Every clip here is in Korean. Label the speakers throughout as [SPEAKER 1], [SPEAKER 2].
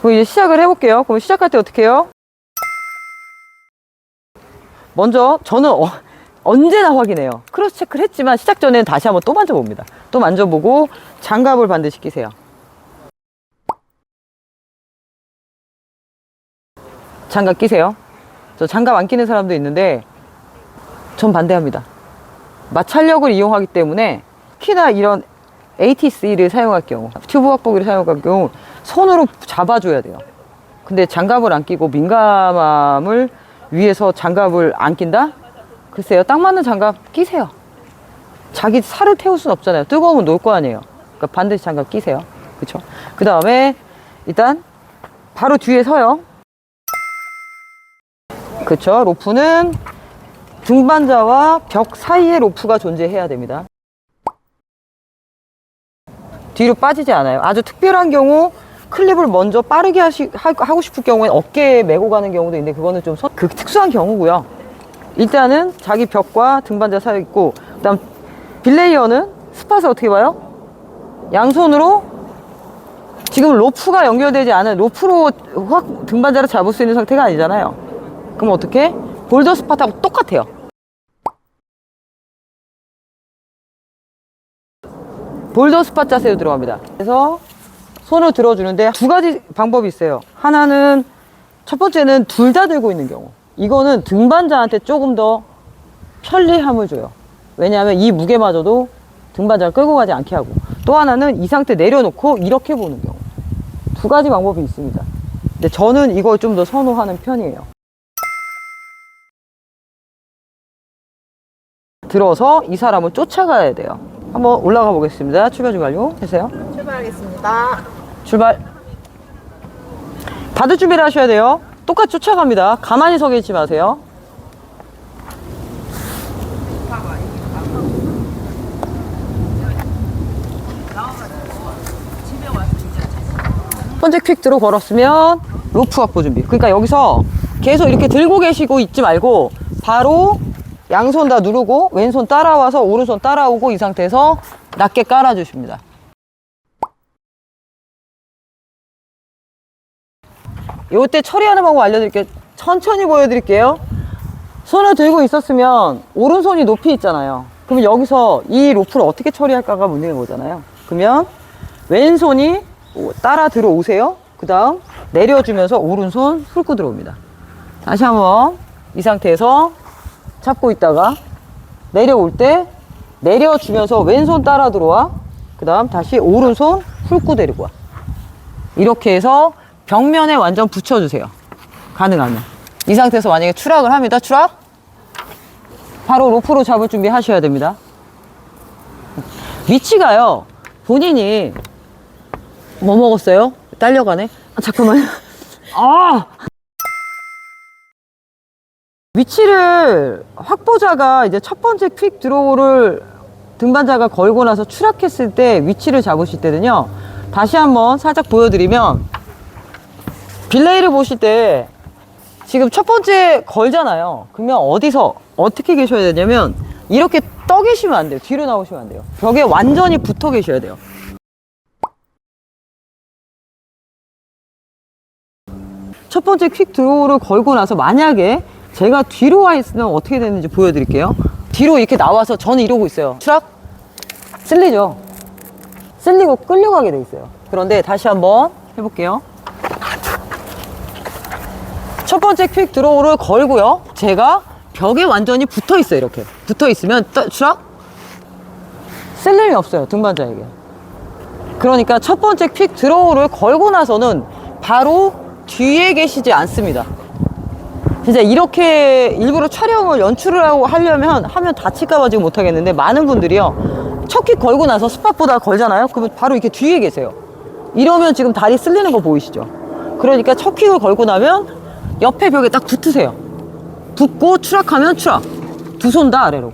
[SPEAKER 1] 그럼 이제 시작을 해볼게요. 그럼 시작할 때 어떻게 해요? 먼저 저는 어- 언제나 확인해요. 크로스 체크를 했지만 시작 전에는 다시 한번 또 만져봅니다. 또 만져보고 장갑을 반드시 끼세요. 장갑 끼세요. 저 장갑 안 끼는 사람도 있는데 전 반대합니다. 마찰력을 이용하기 때문에 특히나 이런 ATC를 사용할 경우, 튜브 확보기를 사용할 경우 손으로 잡아줘야 돼요. 근데 장갑을 안 끼고 민감함을 위해서 장갑을 안 낀다? 글쎄요, 딱 맞는 장갑 끼세요. 자기 살을 태울 순 없잖아요. 뜨거우면 놓을 거 아니에요. 그러니까 반드시 장갑 끼세요. 그쵸? 그 다음에 일단 바로 뒤에 서요. 그쵸? 로프는 등반자와 벽 사이에 로프가 존재해야 됩니다. 뒤로 빠지지 않아요. 아주 특별한 경우 클립을 먼저 빠르게 하시, 하, 하고 싶을 경우에 어깨에 메고 가는 경우도 있는데 그거는 좀 선- 그 특수한 경우고요. 일단은 자기 벽과 등반자 사이 있고 그다음 빌레이어는 스팟을 어떻게 봐요? 양손으로 지금 로프가 연결되지 않은 로프로 확 등반자를 잡을 수 있는 상태가 아니잖아요. 그럼 어떻게? 볼더 스팟하고 똑같아요. 볼더 스팟 자세로 들어갑니다. 그래서 손을 들어주는데 두 가지 방법이 있어요. 하나는 첫 번째는 둘 다 들고 있는 경우. 이거는 등반자한테 조금 더 편리함을 줘요. 왜냐하면 이 무게마저도 등반자를 끌고 가지 않게 하고 또 하나는 이 상태 내려놓고 이렇게 보는 경우. 두 가지 방법이 있습니다. 근데 저는 이걸 좀 더 선호하는 편이에요. 들어서 이 사람을 쫓아가야 돼요. 한번 올라가 보겠습니다. 출발 중 완료. 해세요.
[SPEAKER 2] 출발하겠습니다.
[SPEAKER 1] 출발. 받을 준비를 하셔야 돼요. 똑같이 쫓아갑니다. 가만히 서 계시지 마세요. 첫 번째 퀵드로 걸었으면 로프 확보 준비. 그러니까 여기서 계속 이렇게 들고 계시고 있지 말고 바로 양손 다 누르고 왼손 따라와서 오른손 따라오고 이 상태에서 낮게 깔아주십니다. 요때 처리하는 방법 알려드릴게요. 천천히 보여드릴게요. 손을 들고 있었으면 오른손이 높이 있잖아요. 그러면 여기서 이 로프를 어떻게 처리할까가 문제인 거잖아요. 그러면 왼손이 오- 따라 들어오세요. 그 다음 내려주면서 오른손 훑고 들어옵니다. 다시 한번 이 상태에서 잡고 있다가 내려올 때 내려주면서 왼손 따라 들어와. 그 다음 다시 오른손 훑고 데리고 와. 이렇게 해서 벽면에 완전 붙여주세요. 가능하면. 이 상태에서 만약에 추락을 합니다. 추락? 바로 로프로 잡을 준비 하셔야 됩니다. 위치가요. 본인이 뭐 먹었어요? 딸려가네? 아, 잠깐만요. 아! 위치를 확보자가 이제 첫 번째 퀵 드로우를 등반자가 걸고 나서 추락했을 때 위치를 잡으실 때는요. 다시 한번 살짝 보여드리면 빌레이를 보실 때 지금 첫 번째 걸잖아요. 그러면 어디서 어떻게 계셔야 되냐면 이렇게 떠 계시면 안 돼요. 뒤로 나오시면 안 돼요. 벽에 완전히 붙어 계셔야 돼요. 첫 번째 퀵 드로우를 걸고 나서 만약에 제가 뒤로 와 있으면 어떻게 되는지 보여드릴게요. 뒤로 이렇게 나와서 저는 이러고 있어요. 추락? 쓸리죠? 쓸리고 끌려가게 돼 있어요. 그런데 다시 한번 해볼게요. 첫 번째 퀵 드로우를 걸고요. 제가 벽에 완전히 붙어 있어요. 이렇게 붙어 있으면 떠- 추락? 쓸림이 없어요. 등반자에게. 그러니까 첫 번째 퀵 드로우를 걸고 나서는 바로 뒤에 계시지 않습니다. 진짜 이렇게 일부러 촬영을 연출을 하고 하려면 하면 다칠까봐 지금 못하겠는데 많은 분들이요 첫 킥 걸고 나서 스팟보다 걸잖아요 그러면 바로 이렇게 뒤에 계세요 이러면 지금 다리 쓸리는 거 보이시죠 그러니까 첫 킥을 걸고 나면 옆에 벽에 딱 붙으세요 붙고 추락하면 추락 두 손 다 아래로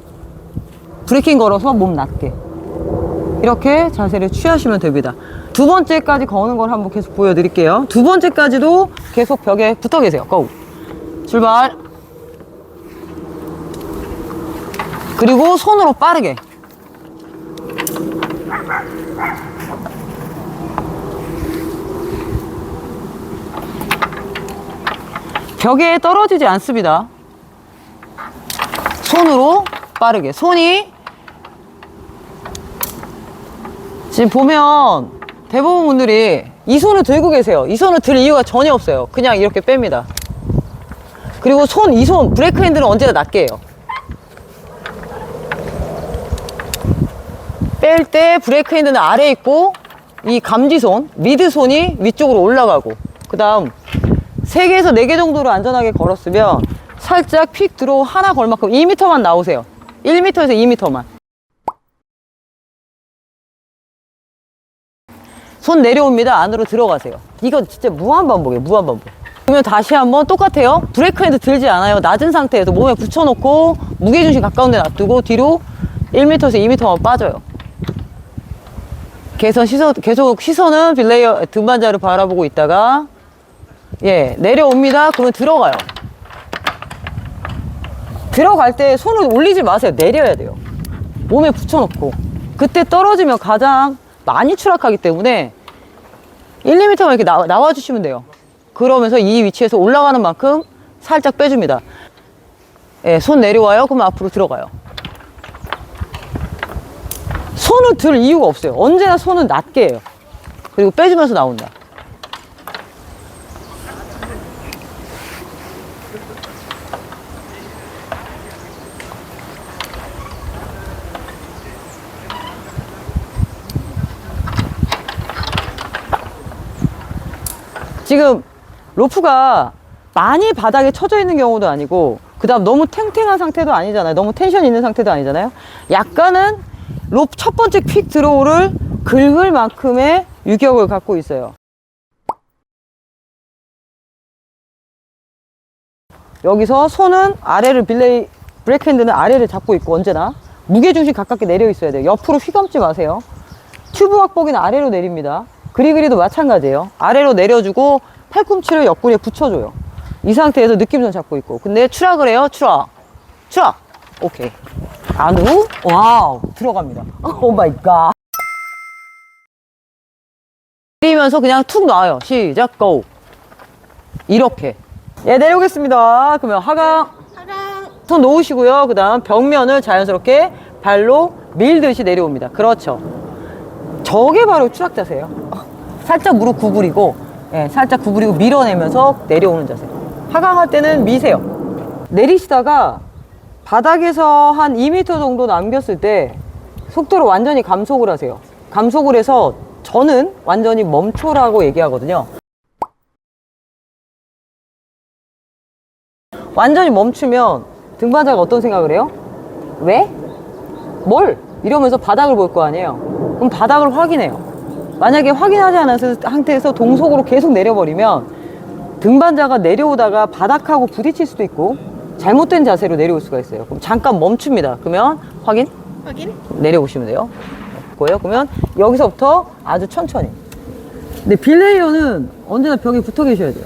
[SPEAKER 1] 브레이킹 걸어서 몸 낮게 이렇게 자세를 취하시면 됩니다. 두 번째까지 거는 걸 한번 계속 보여드릴게요. 두 번째까지도 계속 벽에 붙어 계세요. 고! 출발! 그리고 손으로 빠르게. 벽에 떨어지지 않습니다. 손으로 빠르게. 손이 지금 보면 대부분 분들이 이 손을 들고 계세요. 이 손을 들 이유가 전혀 없어요. 그냥 이렇게 뺍니다. 그리고 손, 이 손, 브레이크 핸들은 언제나 낮게 해요. 뺄 때 브레이크 핸드는 아래에 있고 이 감지손, 미드손이 위쪽으로 올라가고 그 다음 3개에서 4개 정도로 안전하게 걸었으면 살짝 픽 들어 하나 걸 만큼 2m만 나오세요. 1m에서 2m만. 손 내려옵니다. 안으로 들어가세요. 이건 진짜 무한 반복이에요. 무한 반복. 그러면 다시 한번 똑같아요. 브레이크 핸드 들지 않아요. 낮은 상태에서 몸에 붙여놓고 무게중심 가까운 데 놔두고 뒤로 1m에서 2m만 빠져요. 계속 시선, 계속 시선은 빌레이어 등반자를 바라보고 있다가 예 내려옵니다. 그러면 들어가요. 들어갈 때 손을 올리지 마세요. 내려야 돼요. 몸에 붙여놓고 그때 떨어지면 가장 많이 추락하기 때문에 1, 2m만 이렇게 나, 나와주시면 돼요. 그러면서 이 위치에서 올라가는 만큼 살짝 빼줍니다. 예, 손 내려와요. 그러면 앞으로 들어가요. 손을 들 이유가 없어요. 언제나 손은 낮게 해요. 그리고 빼주면서 나온다. 지금 로프가 많이 바닥에 쳐져 있는 경우도 아니고 그 다음 너무 탱탱한 상태도 아니잖아요. 너무 텐션 있는 상태도 아니잖아요. 약간은 로프 첫 번째 퀵 드로우를 긁을 만큼의 유격을 갖고 있어요. 여기서 손은 아래를 빌레이 브레이크 핸드는 아래를 잡고 있고 언제나. 무게중심 가깝게 내려 있어야 돼요. 옆으로 휘감지 마세요. 튜브 확보기는 아래로 내립니다. 그리그리도 마찬가지예요. 아래로 내려주고 팔꿈치를 옆구리에 붙여줘요. 이 상태에서 느낌선 잡고 있고. 근데 추락을 해요. 추락. 추락. 오케이. 안으로. 와우. 들어갑니다. 오 마이 갓. 뛰면서 그냥 툭 놔요. 시작. 고. 이렇게. 예, 내려오겠습니다. 그러면 하강. 손 놓으시고요. 그 다음 벽면을 자연스럽게 발로 밀듯이 내려옵니다. 그렇죠. 저게 바로 추락 자세예요. 살짝 무릎 구부리고, 예, 살짝 구부리고 밀어내면서 내려오는 자세. 하강할 때는 미세요. 내리시다가 바닥에서 한 2m 정도 남겼을 때 속도를 완전히 감속을 하세요. 감속을 해서 저는 완전히 멈춰라고 얘기하거든요. 완전히 멈추면 등반자가 어떤 생각을 해요? 왜? 뭘? 이러면서 바닥을 볼 거 아니에요. 그럼 바닥을 확인해요. 만약에 확인하지 않았을 상태에서 동속으로 계속 내려버리면 등반자가 내려오다가 바닥하고 부딪힐 수도 있고 잘못된 자세로 내려올 수가 있어요. 그럼 잠깐 멈춥니다. 그러면 확인?
[SPEAKER 2] 확인?
[SPEAKER 1] 내려오시면 돼요. 고요 그러면 여기서부터 아주 천천히. 근데 빌레이어는 언제나 벽에 붙어 계셔야 돼요.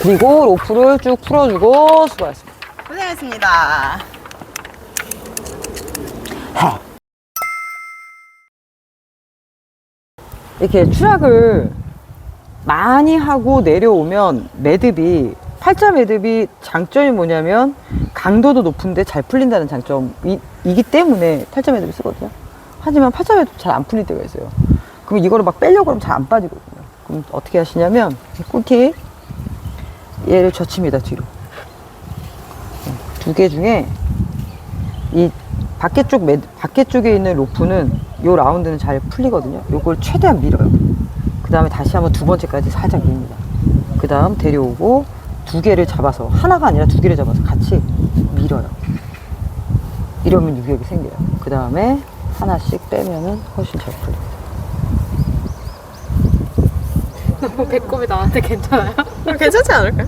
[SPEAKER 1] 그리고 로프를 쭉 풀어주고 수고하셨습니다.
[SPEAKER 2] 고생하셨습니다.
[SPEAKER 1] 이렇게 추락을 많이 하고 내려오면 매듭이 팔자 매듭이 장점이 뭐냐면 강도도 높은데 잘 풀린다는 장점이기 때문에 팔자 매듭을 쓰거든요. 하지만 팔자 매듭 잘 안 풀릴 때가 있어요. 그럼 이거를 막 빼려고 하면 잘 안 빠지거든요. 그럼 어떻게 하시냐면 꿀팁 얘를 젖힙니다 뒤로. 두 개 중에 이 밖에 쪽 매, 밖에 쪽에 있는 로프는 요 라운드는 잘 풀리거든요. 요걸 최대한 밀어요. 그 다음에 다시 한번 두 번째까지 살짝 밉니다. 그 다음 데려오고 두 개를 잡아서 하나가 아니라 두 개를 잡아서 같이 밀어요. 이러면 유격이 생겨요. 그 다음에 하나씩 빼면은 훨씬 잘 풀려요.
[SPEAKER 2] 너무 배꼽이 나한테 괜찮아요? 괜찮지 않을까요?